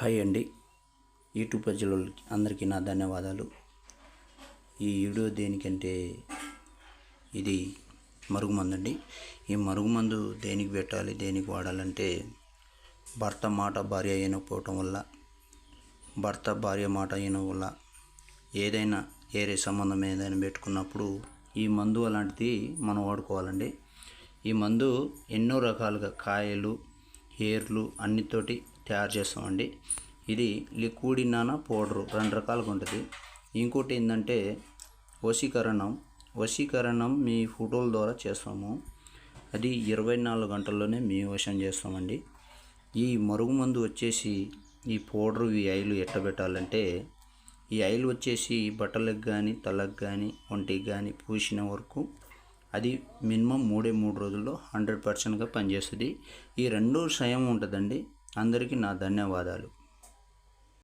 Hi అండి. YouTube ప్రజలకి అందరికీ నా ధన్యవాదాలు. ఈ వీడియో దేనికంటే ఇది మరుగుమందు అండి ఈ మరుగుమందు దేనికి పెట్టాలి దేనికి వాడాలంటే భర్త మాట భార్య అయినపోవటం వల్ల భర్త భార్య మాట అయిన వల్ల ఏదైనా ఏరే సంబంధం ఏదైనా పెట్టుకున్నప్పుడు ఈ మందు అలాంటిది మనం వాడుకోవాలండి. ఈ మందు ఎన్నో రకాలుగా కాయలు హెయిర్లు అన్నితోటి తయారు చేస్తామండి. ఇది లిక్విడ్ ఇన్నానా పౌడరు రెండు రకాలుగా ఉంటుంది. ఇంకోటి ఏంటంటే వశీకరణం. వశీకరణం మీ ఫోటోల ద్వారా చేస్తాము. అది ఇరవై నాలుగు గంటల్లోనే మీ వశం చేస్తామండి. ఈ మరుగుమందు వచ్చేసి ఈ పౌడర్ ఈ ఆయిల్ ఎట్టబెట్టాలంటే ఈ ఆయిల్ వచ్చేసి బట్టలకు కానీ తలకు కానీ ఒంటికి కానీ పూసిన వరకు అది మినిమం మూడే మూడు రోజుల్లో హండ్రెడ్ పర్సెంట్గా పనిచేస్తుంది. ఈ రెండు సయం ఉంటుందండి. అందరికీ నా ధన్యవాదాలు.